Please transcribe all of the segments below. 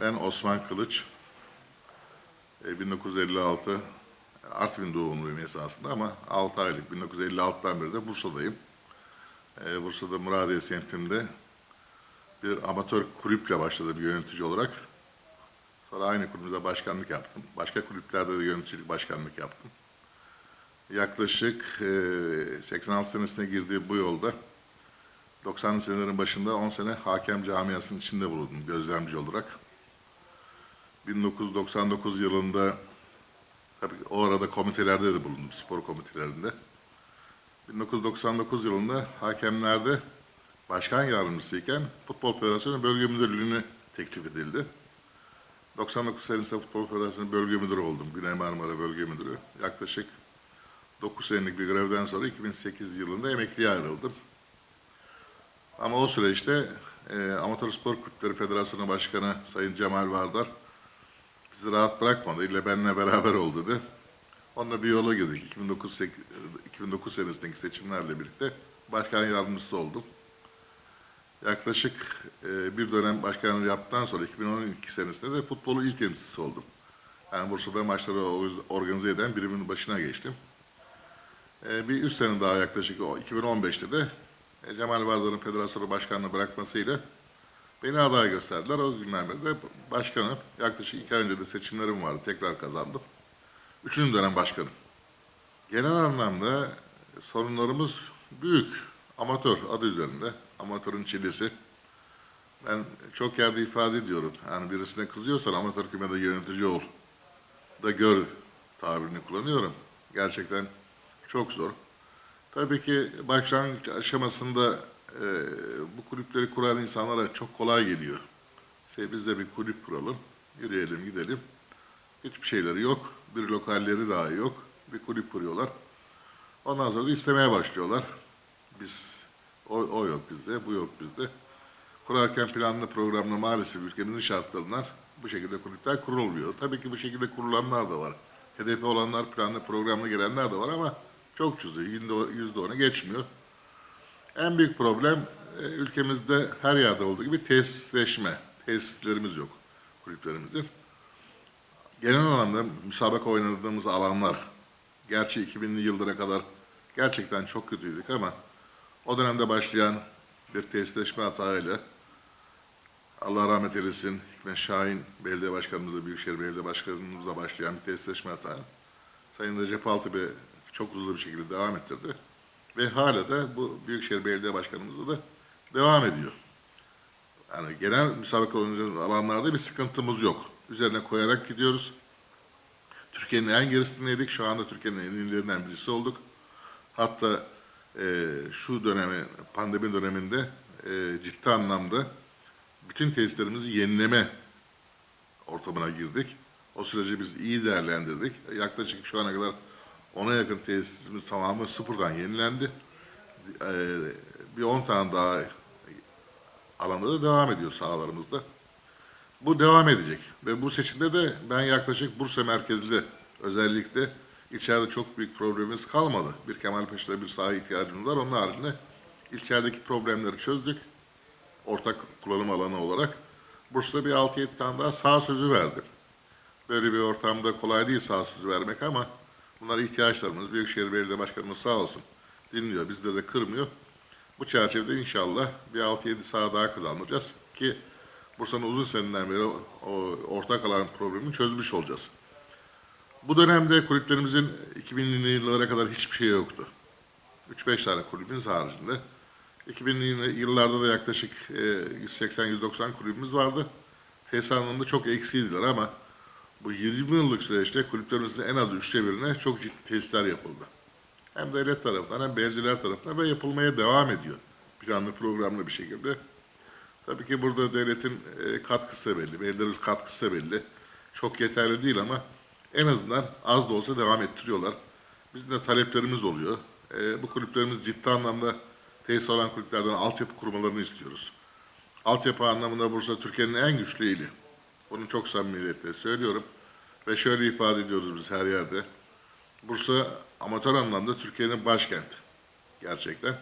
Ben Osman Kılıç. E, 1956 Artvin doğumluyum esasında ama 6 aylık 1956'dan beri de Bursa'dayım. E, Bursa'da Muradiye semtinde bir amatör kulüple başladım yönetici olarak. Sonra aynı kulüpte başkanlık yaptım. Başka kulüplerde de yöneticilik başkanlık yaptım. Yaklaşık e, 86 senesine girdiği bu yolda 90'lı senelerin başında 10 sene hakem camiasının içinde bulundum gözlemci olarak. 1999 yılında tabii o arada komitelerde de bulundum, spor komitelerinde. 1999 yılında hakemlerde başkan yardımcısıyken Futbol Federasyonu Bölge Müdürlüğü'nü teklif edildi. 99 senesinde Futbol Federasyonu Bölge Müdürü oldum. Güney Marmara Bölge Müdürü. Yaklaşık 9 senelik bir görevden sonra 2008 yılında emekliye ayrıldım. Ama o süreçte e, Amatör Spor Kulüpleri Federasyonu Başkanı Sayın Cemal Vardar bizi rahat bırakmadı. İlle benimle beraber ol dedi. Onunla bir yola girdik. 2009, sek- 2009 senesindeki seçimlerle birlikte başkan yardımcısı oldum. Yaklaşık e, bir dönem başkanlığı yaptıktan sonra 2012 senesinde de futbolu ilk temsilcisi oldum. Yani Bursa'da maçları or- organize eden birimin başına geçtim. E, bir üç sene daha yaklaşık o 2015'te de e, Cemal Vardar'ın federasyonu başkanlığı bırakmasıyla beni aday gösterdiler. O günden beri de başkanım. Yaklaşık iki ay önce de seçimlerim vardı. Tekrar kazandım. Üçüncü dönem başkanım. Genel anlamda sorunlarımız büyük. Amatör adı üzerinde. Amatörün çilesi. Ben çok yerde ifade ediyorum. Yani birisine kızıyorsan amatör kümede yönetici ol. Da gör tabirini kullanıyorum. Gerçekten çok zor. Tabii ki başlangıç aşamasında e, bu kulüpleri kuran insanlara çok kolay geliyor. İşte biz de bir kulüp kuralım, yürüyelim, gidelim. Hiçbir şeyleri yok, bir lokalleri dahi yok. Bir kulüp kuruyorlar. Ondan sonra da istemeye başlıyorlar. Biz, o, o yok bizde, bu yok bizde. Kurarken planlı programlı maalesef ülkemizin şartlarından bu şekilde kulüpler kurulmuyor. Tabii ki bu şekilde kurulanlar da var. Hedefi olanlar, planlı programlı gelenler de var ama çok cüzü, yüzde onu geçmiyor. En büyük problem e, ülkemizde her yerde olduğu gibi tesisleşme. Tesislerimiz yok kulüplerimizin. Genel anlamda müsabaka oynadığımız alanlar, gerçi 2000'li yıllara kadar gerçekten çok kötüydük ama o dönemde başlayan bir tesisleşme hatayla Allah rahmet eylesin Hikmet Şahin Belediye Başkanımızla, Büyükşehir Belediye Başkanımızla başlayan bir tesisleşme hatayı Sayın Recep Altıbey çok hızlı bir şekilde devam ettirdi. Ve hala da bu Büyükşehir Belediye Başkanımızla da devam ediyor. Yani genel müsabaka oynayacağımız alanlarda bir sıkıntımız yok. Üzerine koyarak gidiyoruz. Türkiye'nin en gerisindeydik. Şu anda Türkiye'nin en iyilerinden birisi olduk. Hatta e, şu dönemi, pandemi döneminde e, ciddi anlamda bütün tesislerimizi yenileme ortamına girdik. O süreci biz iyi değerlendirdik. Yaklaşık şu ana kadar ona yakın tesisimiz tamamı sıfırdan yenilendi. Ee, bir 10 tane daha alanda da devam ediyor sahalarımızda. Bu devam edecek ve bu seçimde de ben yaklaşık Bursa merkezli özellikle içeride çok büyük problemimiz kalmadı. Bir Kemalpaşa'da bir saha ihtiyacımız var. Onun haricinde ilçedeki problemleri çözdük. Ortak kullanım alanı olarak. Bursa'da bir 6-7 tane daha sağ sözü verdim. Böyle bir ortamda kolay değil sağ sözü vermek ama bunlar ihtiyaçlarımız. Büyükşehir Belediye Başkanımız sağ olsun dinliyor, bizleri de kırmıyor. Bu çerçevede inşallah bir 6-7 saha daha kazanacağız ki Bursa'nın uzun seneden beri o, ortak alan problemini çözmüş olacağız. Bu dönemde kulüplerimizin 2000'li yıllara kadar hiçbir şey yoktu. 3-5 tane kulübümüz haricinde. 2000'li yıllarda da yaklaşık e, 180-190 kulübümüz vardı. Tesis anlamında çok eksiydiler ama bu 20 yıllık süreçte kulüplerimizin en az üçte birine çok ciddi tesisler yapıldı. Hem devlet tarafından hem belediyeler tarafından ve yapılmaya devam ediyor. Planlı programlı bir şekilde. Tabii ki burada devletin e, katkısı belli, belediyelerin katkısı belli. Çok yeterli değil ama en azından az da olsa devam ettiriyorlar. Bizim de taleplerimiz oluyor. E, bu kulüplerimiz ciddi anlamda tesis olan kulüplerden altyapı kurmalarını istiyoruz. Altyapı anlamında Bursa Türkiye'nin en güçlü ili. Bunu çok samimiyetle söylüyorum. Ve şöyle ifade ediyoruz biz her yerde. Bursa amatör anlamda Türkiye'nin başkenti. Gerçekten.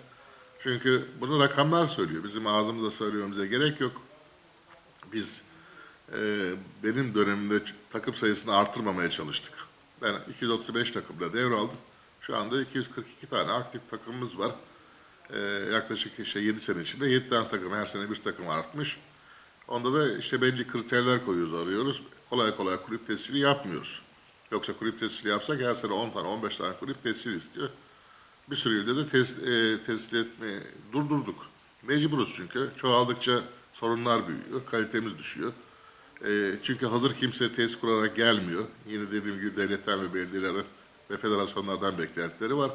Çünkü bunu rakamlar söylüyor. Bizim ağzımızda söylememize gerek yok. Biz e, benim dönemimde takım sayısını artırmamaya çalıştık. Ben 235 takımda devraldım. Şu anda 242 tane aktif takımımız var. E, yaklaşık işte 7 sene içinde 7 tane takım, her sene bir takım artmış. Onda da işte belli kriterler koyuyoruz, arıyoruz. Kolay kolay kulüp tescili yapmıyoruz. Yoksa kulüp tescili yapsak her sene 10 tane, 15 tane kulüp tescil istiyor. Bir sürü ilde de tes, e, tescil etmeyi durdurduk. Mecburuz çünkü. Çoğaldıkça sorunlar büyüyor, kalitemiz düşüyor. E, çünkü hazır kimse tesis kurarak gelmiyor. Yine dediğim gibi devletten ve belediyelerden ve federasyonlardan beklentileri var.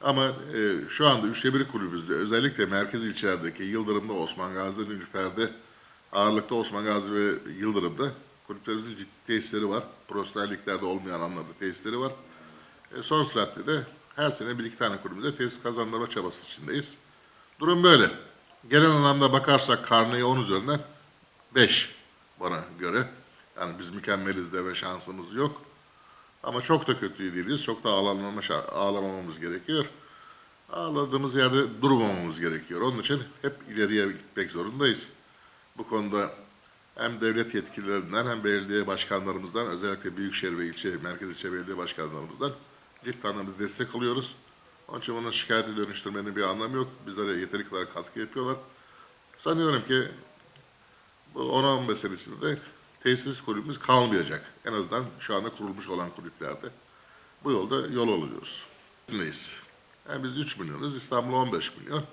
Ama e, şu anda üçte bir kulübümüzde özellikle merkez ilçelerdeki Yıldırım'da, Osman Gazi'de, Nilüfer'de ağırlıkta Osman Gazi ve Yıldırım'da kulüplerimizin ciddi tesisleri var. Profesyonel liglerde olmayan anlamda tesisleri var. E, son süratle de her sene bir iki tane kulübümüzde tesis kazandırma çabası içindeyiz. Durum böyle. Genel anlamda bakarsak karneyi 10 üzerinden 5 bana göre. Yani biz mükemmeliz de ve şansımız yok. Ama çok da kötü değiliz. Çok da ağlamama, ağlamamamız gerekiyor. Ağladığımız yerde durmamamız gerekiyor. Onun için hep ileriye gitmek zorundayız. Bu konuda hem devlet yetkililerinden hem belediye başkanlarımızdan özellikle büyükşehir ve ilçe, merkez ilçe belediye başkanlarımızdan ciddi anlamda destek alıyoruz. Onun için bunu şikayete dönüştürmenin bir anlamı yok. Bizlere yeteri kadar katkı yapıyorlar. Sanıyorum ki bu 10-15 sene içinde de tesis kulübümüz kalmayacak. En azından şu anda kurulmuş olan kulüplerde. Bu yolda yol alıyoruz. Neyiz? Yani biz 3 milyonuz, İstanbul 15 milyon.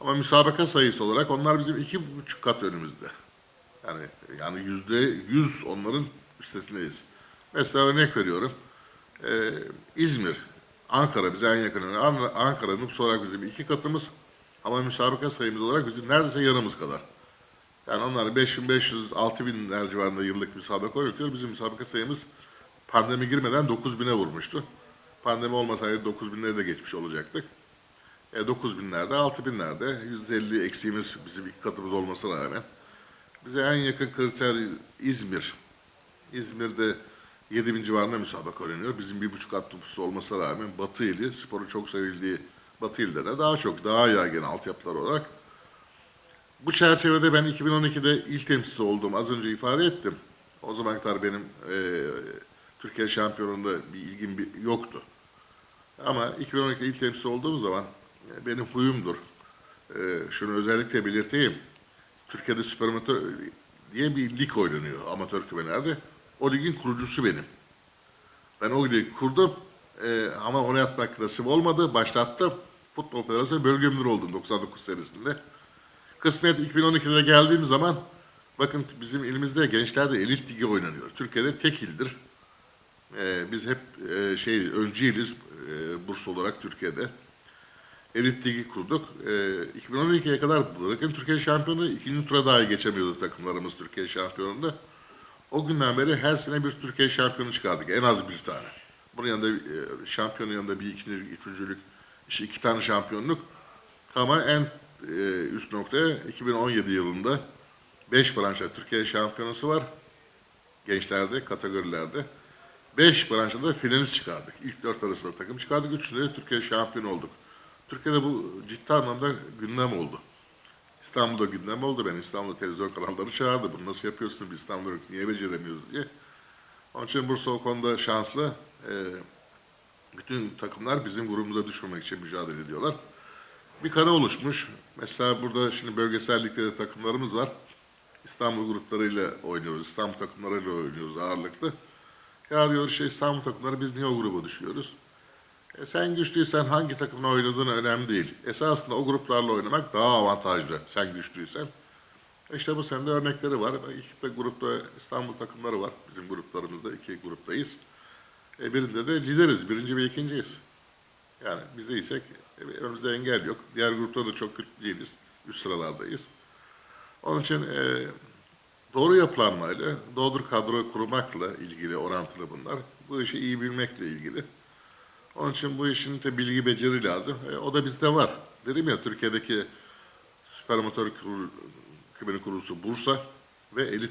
Ama müsabaka sayısı olarak onlar bizim iki buçuk kat önümüzde. Yani yani yüzde yüz onların üstesindeyiz. Mesela örnek veriyorum. Ee, İzmir, Ankara bize en yakın. An- Ankara nüfus olarak bizim iki katımız. Ama müsabaka sayımız olarak bizim neredeyse yarımız kadar. Yani onlar 5500 6000'ler civarında yıllık müsabaka oynatıyor. Bizim müsabaka sayımız pandemi girmeden 9000'e vurmuştu. Pandemi olmasaydı 9000'leri de geçmiş olacaktık. E, 9000'lerde, 6000'lerde %50 eksiğimiz bizim iki katımız olmasına rağmen. Bize en yakın kriter İzmir. İzmir'de 7000 civarında müsabaka oynanıyor. Bizim bir buçuk kat nüfusu olmasına rağmen Batı ili, sporun çok sevildiği Batı illerine daha çok, daha yaygın altyapılar olarak bu çerçevede ben 2012'de il temsilcisi oldum. Az önce ifade ettim. O zamana kadar benim e, Türkiye şampiyonunda bir ilgim bir, yoktu. Ama 2012'de il temsilcisi olduğum zaman e, benim huyumdur. E, şunu özellikle belirteyim. Türkiye'de Süper Amatör diye bir lig oynanıyor amatör kümelerde. O ligin kurucusu benim. Ben o ligi kurdum e, ama onu yapmak nasip olmadı. Başlattım. Futbol Federasyonu bölge müdürü oldum 99 senesinde. Kısmet 2012'de geldiğim zaman bakın bizim ilimizde gençlerde elit ligi oynanıyor. Türkiye'de tek ildir. Ee, biz hep e, şey öncüyüz e, burs olarak Türkiye'de. Elit ligi kurduk. Ee, 2012'ye kadar bırakın Türkiye şampiyonu ikinci tura dahi geçemiyordu takımlarımız Türkiye şampiyonunda. O günden beri her sene bir Türkiye şampiyonu çıkardık. En az bir tane. Bunun yanında e, şampiyonun yanında bir ikincilik, üçüncülük, işte iki tane şampiyonluk. Ama en e, üst noktaya 2017 yılında 5 branşta Türkiye şampiyonası var. Gençlerde, kategorilerde. 5 branşta da finalist çıkardık. İlk 4 arasında takım çıkardık. Üçünde de Türkiye şampiyonu olduk. Türkiye'de bu ciddi anlamda gündem oldu. İstanbul'da gündem oldu. Ben İstanbul'da televizyon kanalları çağırdı. Bunu nasıl yapıyorsun? Biz İstanbul'da niye beceremiyoruz diye. Onun için Bursa o konuda şanslı. E, bütün takımlar bizim grubumuza düşmemek için mücadele ediyorlar bir kare oluşmuş. Mesela burada şimdi bölgesel ligde takımlarımız var. İstanbul gruplarıyla oynuyoruz, İstanbul takımlarıyla oynuyoruz ağırlıklı. Ya diyoruz işte İstanbul takımları biz niye o gruba düşüyoruz? E sen güçlüysen hangi takımla oynadığın önemli değil. Esasında o gruplarla oynamak daha avantajlı sen güçlüysen. E İşte bu sene de örnekleri var. İki de grupta İstanbul takımları var. Bizim gruplarımızda iki gruptayız. E birinde de lideriz, birinci ve ikinciyiz. Yani biz değilsek önümüzde engel yok. Diğer grupta da çok kötü değiliz. Üst sıralardayız. Onun için e, doğru yapılanmayla, doğru kadro kurmakla ilgili orantılı bunlar. Bu işi iyi bilmekle ilgili. Onun için bu işin de bilgi beceri lazım. E, o da bizde var. Dedim ya Türkiye'deki süper amatör kurul, kümenin Bursa ve elit